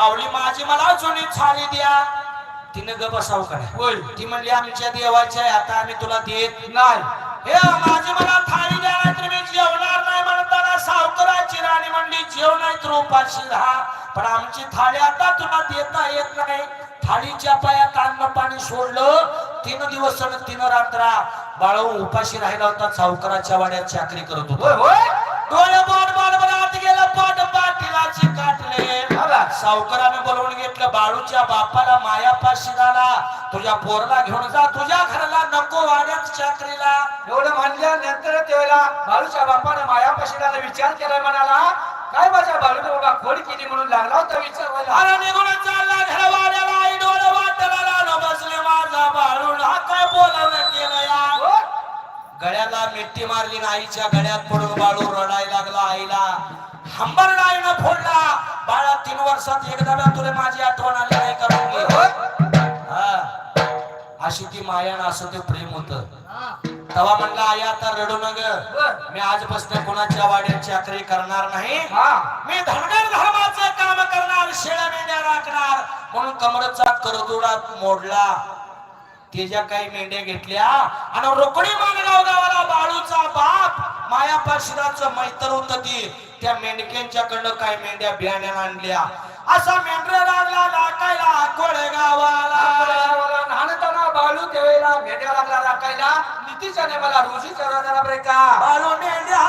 आवली माझी मला जुनी थाळी द्या. तिनं ग बसाव काय होय. ती म्हणली आमच्या देवाच्या आता आम्ही तुला देत नाही. हे माझी मला थाळी द्या नाही तर मी जेवणार नाही म्हणताना सावकाराची राणी म्हणली जेव नाही तर उपाशी राहा. पण आमची थाळी आता तुला देता येत नाही. थाळीच्या पायात अन्न पाणी सोडलं. तीन दिवस आणि तीन रात्रा. बाळू उपाशी राहिला होता सावकाराच्या वाड्यात चाकरी करत होता. डोळे बोट बोट बोट गेलं पोट आला. सावकाराने बोलवून घेतलं बाळूच्या बापाला मायापाशी झाला तुझ्या पोरला घेऊन जा तुझ्या घराला नको वाड्यात चाकरीला एवढं म्हणल्यानंतर त्यावेळेला बाळूच्या बापानं मायापाशीला विचार केला म्हणाला काय माझ्या बाळूने बाबा खोड केली म्हणून लागला होता विचार. अरे निघून चालला घर वाड्याला आई डोळे वाटला न बसले माझा बाळून हा काय बोलावं केलं या हो? गळ्याला मिट्टी मारली आईच्या गळ्यात पडून बाळू रडायला लागला आईला हंबर न फोडला बाळा तीन वर्षात एकदा ना तुला माझी आठवण आली नाही करून? हा. अशी ती माया ना असं ते प्रेम होत. तेव्हा म्हणला आई आता रडू न ग बर. मी आजपासून कोणाच्या वाड्यात चाकरी करणार नाही. हा. मी धनगर धर्माचं काम करणार शेळ्या मेंढ्या राखणार. म्हणून कमरचा करदुडा मोडला. त्याच्या काही मेंढ्या घेतल्या आणि रोकडी मानगाव गावाला बाळूचा बाप मायापाशिराचं मैत्र होत ती त्या मेंढक्यांच्याकडनं काही मेंढ्या बियाण्याला आणल्या. असा मेंढ्या लागला लाकायला कोळे गावाला मला लहानताना बाळू त्यावेळेला भेटायला लागला राखायला. नितीशाने मला रोजी चढवणारा बरे का? बाळू मेंढ्या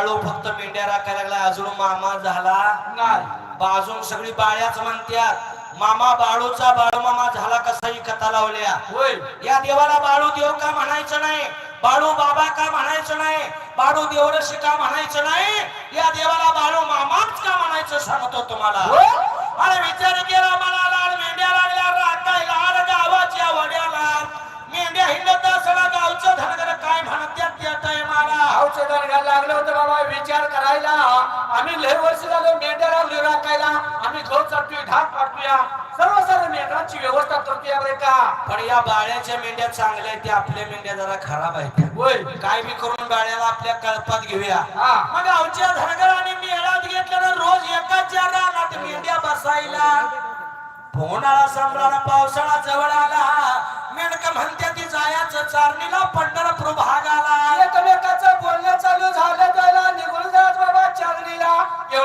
बाळू फक्त मेंढ्या राखायला लागला अजून मामा झाला नाही. बाजून सगळी बाळ्याच म्हणत्यात मामा बाळूचा बाळू मामा झाला कसा ही कथा लावल्या? होय. या देवाला बाळू देव का म्हणायचं नाही? बाळू बाबा का म्हणायचं नाही? बाळू देवरशी का म्हणायचं नाही? या देवाला बाळू मामाच का म्हणायचं सांगतो तुम्हाला? आणि विचार केला लय वर्ष झालो मेंढ्या लावली राखायला. आम्ही सर्व सर्व मेंढरांची व्यवस्था करतोय बरे का? पण या बाळ्याच्या मेंढ्या चांगल्या आहेत त्या आपल्या मेंढ्या जरा खराब आहेत. होय. काय बी करून बाळ्याला आपल्या कळपात घेऊया. हा. मग गावच्या धनगरांनी मेळात घेतल्यानं रोज एकाच्या रानात मेंढ्या बसायला. उन्हाळा संभ्राला पावसाळा जवळ आला. मेंढक म्हणते ती जायचं चारणीला पंढरपूर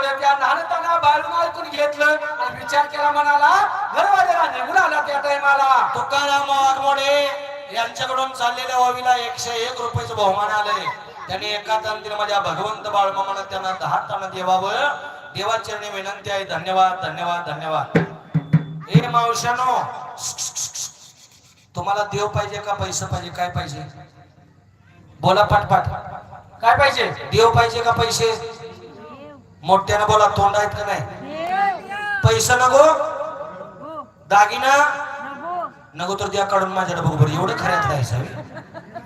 एवढं त्या बाळून ऐकून घेतलं आणि विचार केला म्हणाला घरवाल्याला निघून आला त्या टायमाला. तुकाराम वाघमोडे यांच्याकडून चाललेल्या ओवीला एकशे एक रुपयाचं बहुमान आलंय. त्यांनी एका तंत्रीमध्ये भगवंत बाळमामानं त्यांना दहा टन देवावं. देवाचरणी विनंती आहे. धन्यवाद धन्यवाद धन्यवाद. हे मावशानो तुम्हाला देव पाहिजे का पैसे पाहिजे? काय पाहिजे? बोला पाटपाट. काय पाहिजे? देव पाहिजे का पैसे? मोठ्यानं बोला तोंड आहेत का नाही? पैसा नको? दागिना? नको तर द्या काढून माझ्या बघू एवढं खऱ्यात आहे साहेब?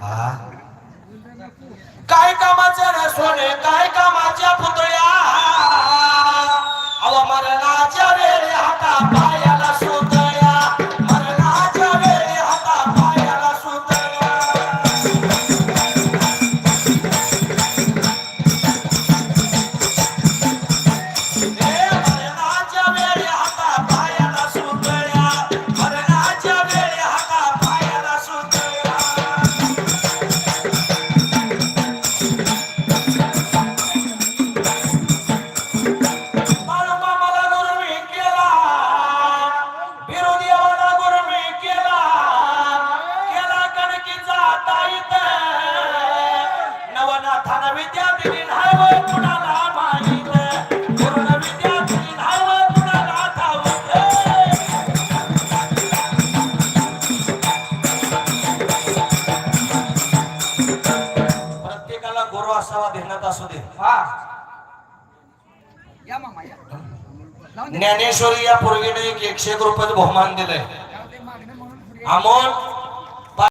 हा? काय कामाचं रे सोने? काय कामाच्या पुतळ्या? ज्ञानेश्वरी या पोरगीने एक एकशे एक रुपयाचं बहुमान दिलंय. अमोल